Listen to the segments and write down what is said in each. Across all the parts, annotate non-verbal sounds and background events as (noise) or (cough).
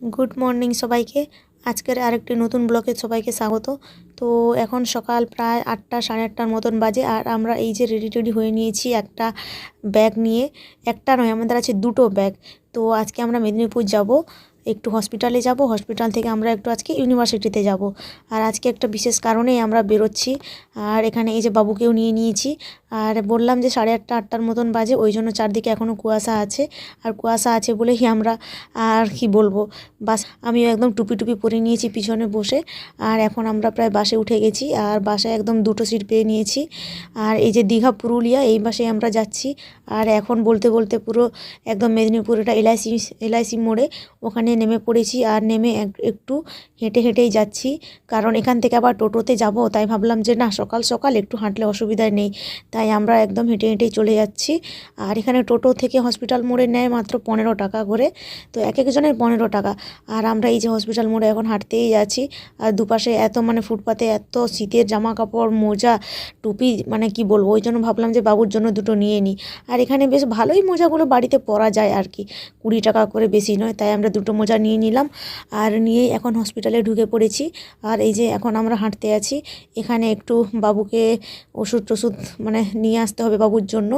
Good morning সবাইকে। আজকের আরেকটি নতুন ব্লকে সবাইকে স্বাগত। তো এখন সকাল প্রায় আটটা, সাড়ে আটটার মতন বাজে আর আমরা এই যে রেডি টেডি হয়ে নিয়েছি একটা ব্যাগ নিয়ে। একটা নয়, আমাদের আছে দুটো ব্যাগ। তো আজকে আমরা মেদিনীপুর যাব। একটু হসপিটালে যাব। হসপিটাল থেকে আমরা একটু আজকে ইউনিভার্সিটিতে যাব। আর আজকে একটা বিশেষ কারণেই আমরা বেরোচ্ছি। আর এখানে এই যে বাবুকেও নিয়ে নিয়েছি। আর বললাম যে সাড়ে আটটা, আটটার মতন বাজে, ওই জন্য চারদিকে এখনও কুয়াশা আছে। আর কুয়াশা আছে বলেই আমরা আর কি বলব? বাস, আমিও একদম টুপি টুপি পরে নিয়েছি পিছনে বসে। আর এখন আমরা প্রায় বাসে উঠে গেছি। আর বাসে একদম দুটো সিট পেয়ে নিয়েছি। আর এই যে দীঘা, পুরুলিয়া, এই বাসে আমরা যাচ্ছি। আর এখন বলতে বলতে পুরো একদম মেদিনীপুর, এটা এলআইসি এলআইসি মোড়ে। ওখানে নেমে পড়েছি আর নেমে এক- একটু হেঁটে হেঁটেই যাচ্ছি। কারণ এখান থেকে আবার টোটোতে যাব, তাই ভাবলাম যে না, সকাল সকাল একটু হাঁটলে অসুবিধা নেই। তাই আমরা একদম হেঁটে হেঁটেই চলে যাচ্ছি। আর এখানে টোটো থেকে হসপিটাল মোড়ে নেয় মাত্র পনেরো টাকা করে। তো এক একজনের পনেরো টাকা। আর আমরা এই যে হসপিটাল মোড়ে এখন হাঁটতেই যাচ্ছি। আর দুপাশে এত মানে ফুটপাতে এত শীতের জামা কাপড় মোজা, টুপি মানে কি বলব, ওই জন্য ভাবলাম যে বাবুর জন্য দুটো নিয়ে নিই। আর এখানে বেশ ভালোই মোজাগুলো বাড়িতে পরা যায় আর কি। কুড়ি টাকা করে বেশি নয়, তাই আমরা দুটো নিয়ে নিলাম। আর নিয়েই এখন হসপিটালে ঢুকে পড়েছি। আর এই যে এখন আমরা হাঁটতে আছি, এখানে একটু বাবুকে ওষুধ টষুধ মানে নিয়ে আসতে হবে বাবুর জন্য।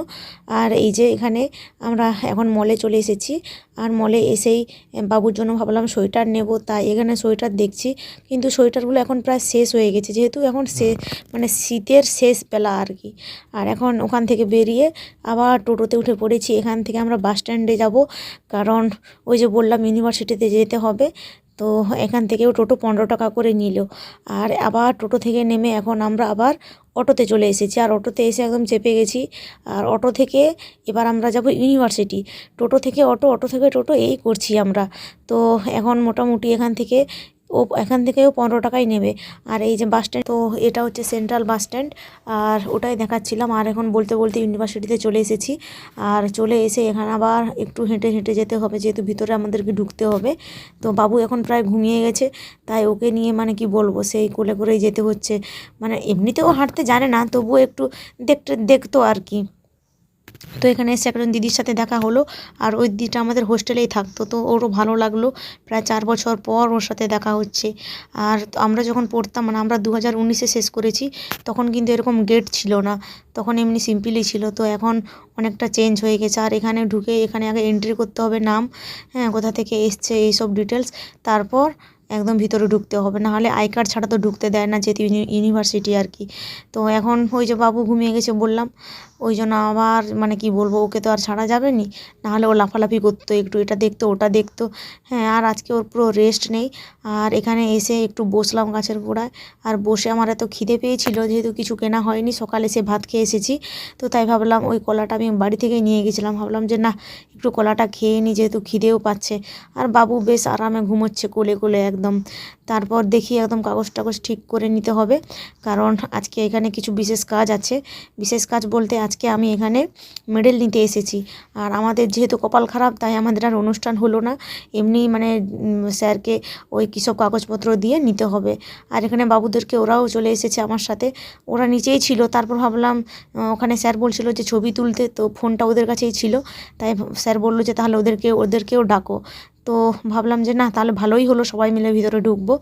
আর এই যে এখানে আমরা এখন মলে চলে এসেছি। আর মলে এসেই বাবুর জন্য ভাবলাম সোয়েটার নেব। তাই এখানে সোয়েটার দেখছি। কিন্তু সোয়েটারগুলো এখন প্রায় শেষ হয়ে গেছে। যেহেতু এখন সে মানে শীতের শেষ বেলা আর কি। আর এখন ওখান থেকে বেরিয়ে আবার টোটোতে উঠে পড়েছি। এখান থেকে আমরা বাস স্ট্যান্ডে যাব। কারণ ওই যে বললাম ইউনিভার্সিটিতে যেতে যেতে হবে। তো এখান থেকেও টোটো পনেরো টাকা করে নিল। আর আবার টোটো থেকে নেমে এখন আমরা আবার অটোতে চলে এসেছি। আর অটোতে এসে একদম চেপে গেছি। আর অটো থেকে এবার আমরা যাব ইউনিভার্সিটি। টোটো থেকে অটো অটো থেকে টোটো, এই করছি আমরা। তো এখন মোটামুটি এখান থেকে ও এখান থেকেও পনেরো টাকাই নেবে। আর এই যে বাস স্ট্যান্ড তো এটা হচ্ছে সেন্ট্রাল বাস স্ট্যান্ড আর ওটাই দেখাচ্ছিলাম। আর এখন বলতে বলতে ইউনিভার্সিটিতে চলে এসেছি। আর চলে এসে এখানে আবার একটু হেঁটে হেঁটে যেতে হবে। যেহেতু ভিতরে আমাদেরকে ঢুকতে হবে। তো বাবু এখন প্রায় ঘুমিয়ে গেছে। তাই ওকে নিয়ে মানে কি বলব, সেই কোলে করেই যেতে হচ্ছে। মানে এমনিতেও হাঁটতে জানে না, তবুও একটু দেখতে, দেখতো আর কি। তো এখানে এসে একজন দিদির সাথে দেখা হলো, আর ওই দিদিটা আমাদের হোস্টেলেই থাকতো, তো ওরও ভালো লাগল। প্রায় চার বছর পর ওর সাথে দেখা হচ্ছে। আর আমরা যখন পড়তাম মানে আমরা দু হাজার উনিশে শেষ করেছি, তখন কিন্তু এরকম গেট ছিল না। তখন এমনি সিম্পলই ছিল, তো এখন অনেকটা চেঞ্জ হয়ে গেছে। আর এখানে ঢুকে, এখানে আগে এন্ট্রি করতে হবে নাম হ্যাঁ কোথা থেকে এসছে, এইসব ডিটেলস তারপর একদম ভিতরে ঢুকতে হবে। না হলে আই কার্ড ছাড়া তো ঢুকতে দেয় না, যেহেতু ইউনি- ইউনিভার্সিটি আর কি। তো এখন ওই যে বাবু ঘুমিয়ে গেছে বললাম ওই জন্য আবার মানে কি বলব, ওকে তো আর ছাড়া যাবে নি নাহলে ও লাফালাফি করতো, একটু এটা দেখতো, ওটা দেখতো। হ্যাঁ আর আজকে ওর পুরো রেস্ট নেই। আর এখানে এসে একটু বসলাম গাছের গোড়ায়। আর বসে আমার এত খিদে পেয়েছিল, যেহেতু কিছু কেনা হয়নি, সকালে সে ভাত খেয়ে এসেছি। তো তাই ভাবলাম ওই কলাটা আমি বাড়ি থেকে নিয়ে গেছিলাম। ভাবলাম যে না, একটু কলাটা খেয়ে নিই, যেহেতু খিদেও পাচ্ছে। আর বাবু বেশ আরামে ঘুমোচ্ছে কোলে কোলে একদম। তারপর দেখি একদম কাগজ টাগজ ঠিক করে নিতে হবে। কারণ আজকে এখানে কিছু বিশেষ কাজ আছে। বিশেষ কাজ বলতে আজকে আমি এখানে মেডেল নিতে এসেছি। আর আমাদের যেহেতু কপাল খারাপ, তাই আমাদের আর অনুষ্ঠান হলো না। এমনি মানে স্যারকে ওই কিসব কাগজপত্র দিয়ে নিতে হবে। আর এখানে বাবুদেরকে ওরাও চলে এসেছে আমার সাথে। ওরা নিচেই ছিল। তারপর ভাবলাম ওখানে স্যার বলছিল যে ছবি তুলতে, তো ফোনটা ওদের কাছেই ছিল। তাই স্যার বলল যে তাহলে ওদেরকে, ওদেরকেও ডাকো। তো ভাবলাম যে না, তাহলে ভালোই হলো, সবাই মিলে ভিতরে ঢুকবো।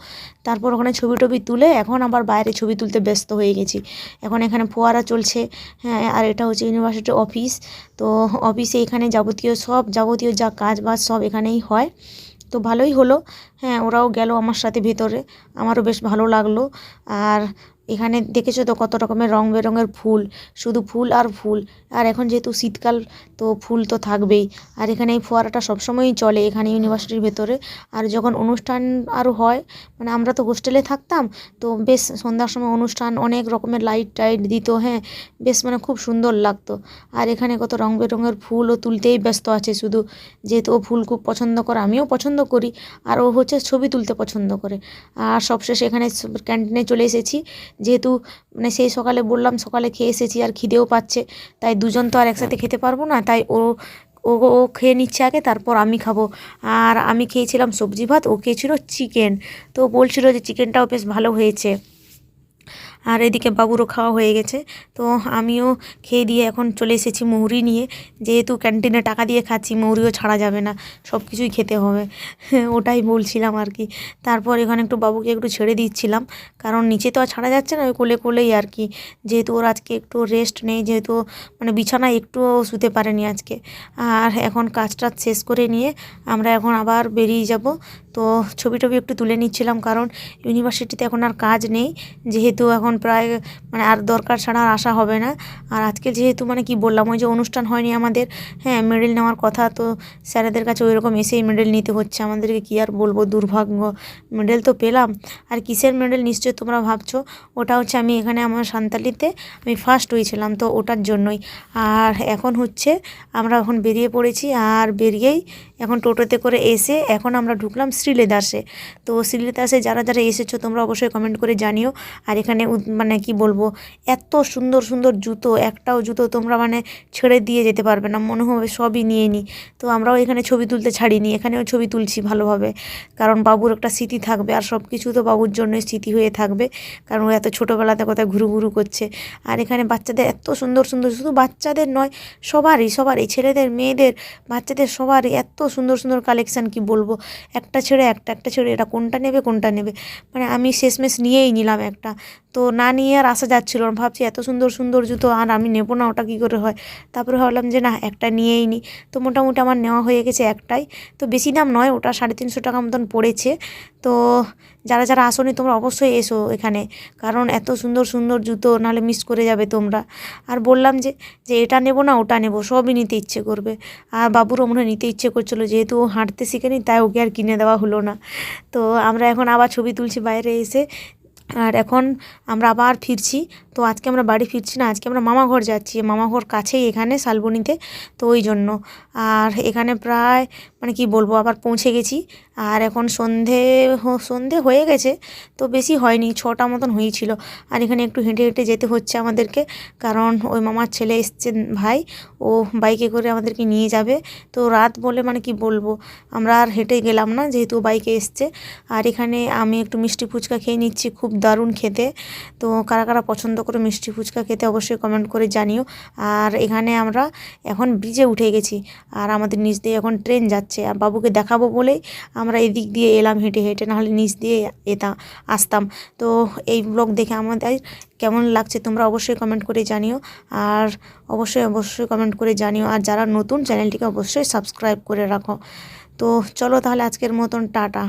তারপর ওখানে ছবি টবি তুলে এখন আবার বাইরে ছবি তুলতে ব্যস্ত হয়ে গেছি। এখন এখানে ফোয়ারা চলছে হ্যাঁ আর এটা হচ্ছে ইউনিভার্সিটি অফিস। তো অফিসে এখানে যাবতীয় সব, যাবতীয় যা কাজ বাজ সব এখানেই হয়। তো ভালোই হলো হ্যাঁ ওরাও গেল আমার সাথে ভিতরে, আমারও বেশ ভালো লাগল। আর এখানে দেখেছ তো কত রকমের রং বেরঙের ফুল, শুধু ফুল আর ফুল। আর এখন যেহেতু শীতকাল, তো ফুল তো থাকবেই। আর এখানে এই ফোয়ারাটা সবসময়ই চলে এখানে ইউনিভার্সিটির ভেতরে। আর যখন অনুষ্ঠান আরও হয় মানে আমরা তো হোস্টেলে থাকতাম, তো বেশ সন্ধ্যার সময় অনুষ্ঠান, অনেক রকমের লাইট টাইট দিত হ্যাঁ বেশ মানে খুব সুন্দর লাগতো। আর এখানে কত রং বেরঙের ফুলও তুলতেই ব্যস্ত আছে শুধু। যেহেতু ও ফুল খুব পছন্দ করে, আমিও পছন্দ করি, আর ও হচ্ছে ছবি তুলতে পছন্দ করে। আর সবশেষে এখানে ক্যান্টিনে চলে এসেছি। যেহেতু মানে সেই সকালে বললাম সকালে খেয়ে এসেছি আর খিদেও পাচ্ছে তাই দুজন তো আর একসাথে খেতে পারব না তাই ও ও ও খেয়ে নিচ্ছে আগে তারপর আমি খাব। আর আমি খেয়েছিলাম সবজি ভাত ও খেয়েছিল চিকেন তো বলছিল যে চিকেনটাও বেশ ভালো হয়েছে। আর এদিকে বাবুরও খাওয়া হয়ে গেছে। তো আমিও খেয়ে দিয়ে এখন চলে এসেছি মৌরি নিয়ে। যেহেতু ক্যান্টিনে টাকা দিয়ে খাচ্ছি, মৌরিও ছাড়া যাবে না, সব কিছুই খেতে হবে। (laughs) ওটাই বলছিলাম আর কি। তারপর এখানে একটু বাবুকে একটু ছেড়ে দিচ্ছিলাম। কারণ নিচে তো আর ছাড়া যাচ্ছে না, ওই কোলে কোলেই আর কি। যেহেতু ওর আজকে একটু রেস্ট নেই, যেহেতু মানে বিছানায় একটুও শুতে পারেনি আজকে। আর এখন কাজটা শেষ করে নিয়ে আমরা এখন আবার বেরিয়ে যাব। তো ছবি টবি একটু তুলে নিচ্ছিলাম কারণ ইউনিভার্সিটিতে এখন আর কাজ নেই। যেহেতু এখন প্রায় মানে আর দরকার ছাড়া আর আসা হবে না। আর আজকে যেহেতু মানে কি বললাম, ওই যে অনুষ্ঠান হয়নি আমাদের হ্যাঁ মেডেল নেওয়ার কথা, তো স্যারেদের কাছে ওই রকম এসেই মেডেল নিতে হচ্ছে। আমাদেরকে কী আর বলব, দুর্ভাগ্য। মেডেল তো পেলাম। আর কিসের মেডেল নিশ্চয়ই তোমরা ভাবছ? ওটা হচ্ছে আমি এখানে আমার সান্তালিতে, আমি ফার্স্ট হয়েছিলাম তো ওটার জন্যই। আর এখন হচ্ছে, আমরা এখন বেরিয়ে পড়েছি। আর বেরিয়েই এখন টোটোতে করে এসে এখন আমরা ঢুকলাম শ্রীলেদাসে তো শ্রীলেদার্সে যারা যারা এসেছ, তোমরা অবশ্যই কমেন্ট করে জানিও। আর এখানে মানে কি বলব, এত সুন্দর সুন্দর জুতো, একটাও জুতো তোমরা মানে ছেড়ে দিয়ে যেতে পারবে না, মনে হবে সবই নিয়ে নিই তো আমরাও এখানে ছবি তুলতে ছাড়িনি, এখানেও ছবি তুলছি ভালোভাবে। কারণ বাবুর একটা স্মৃতি থাকবে, আর সব কিছু তো বাবুর জন্যই স্মৃতি হয়ে থাকবে। কারণ ও এত ছোটোবেলাতে কোথায় ঘুরু ঘুরু করছে। আর এখানে বাচ্চাদের এত সুন্দর সুন্দর, শুধু বাচ্চাদের নয়, সবারই সবারই, ছেলেদের, মেয়েদের, বাচ্চাদের সবারই এত সুন্দর সুন্দর কালেকশান কি বলব? একটা ছেড়ে একটা একটা ছেড়ে এটা কোনটা নেবে কোনটা নেবে? মানে আমি শেষমেশ নিয়েই নিলাম একটা। তো না নিয়ে আর আসা যাচ্ছিল না। ভাবছি এত সুন্দর সুন্দর জুতো আর আমি নেব না, ওটা কী করে হয়? তারপরে ভাবলাম যে না, একটা নিয়েই নিই তো মোটামুটি আমার নেওয়া হয়ে গেছে একটাই। তো বেশি দাম নয়, ওটা সাড়ে তিনশো টাকা মতন পড়েছে। তো যারা যারা আসোনি, তোমরা অবশ্যই এসো এখানে। কারণ এত সুন্দর সুন্দর জুতো, নাহলে মিস করে যাবে তোমরা। আর বললাম যে যে এটা নেব না, ওটা নেব, সবই নিতে ইচ্ছে করবে। আর বাবুরও মনে নিতে ইচ্ছে করছিল, যেহেতু ও হাঁটতে শিখেনি, তাই ওকে আর কিনে দেওয়া হলো না। তো আমরা এখন আবার ছবি তুলছি বাইরে এসে। আর এখন আমরা আবার ফিরছি। তো আজকে আমরা বাড়ি ফিরছি না, আজকে আমরা মামা ঘর যাচ্ছি। মামা ঘর কাছেই এখানে শালবনিতে, তো ওই জন্য। আর এখানে প্রায় মানে কি বলব, আবার পৌঁছে গেছি। আর এখন সন্ধে সন্ধে হয়ে গেছে, তো বেশি হয়নি, ছটা মতন হয়েছিল। আর এখানে একটু হেঁটে হেঁটে যেতে হচ্ছে আমাদেরকে, কারণ ওই মামার ছেলে এসছে ভাই, ও বাইকে করে আমাদেরকে নিয়ে যাবে। তো রাত বলে মানে কি বলব, আমরা আর হেঁটে গেলাম না, যেহেতু বাইকে এসছে। আর এখানে আমি একটু মিষ্টি ফুচকা খেয়ে নিচ্ছি, খুব দারুণ খেতে। তো কারা কারা পছন্দ করে মিষ্টি ফুচকা খেতে অবশ্যই কমেন্ট করে জানিও। আর এখানে আমরা এখন ব্রিজে উঠে গেছি। আর আমাদের নিচ দিয়ে এখন ট্রেন যাচ্ছে। আর বাবুকে দেখাবো বলেই আমরা এদিক দিয়ে এলাম হেঁটে হেঁটে, নাহলে নিচ দিয়ে এতাম আসতাম। তো এই ব্লগ দেখে আমাদের কেমন লাগছে তোমরা অবশ্যই কমেন্ট করে জানিও। আর অবশ্যই অবশ্যই কমেন্ট করে জানিও। আর যারা নতুন চ্যানেলটিকে অবশ্যই সাবস্ক্রাইব করে রাখো। তো চলো তাহলে আজকের মতন, টাটা।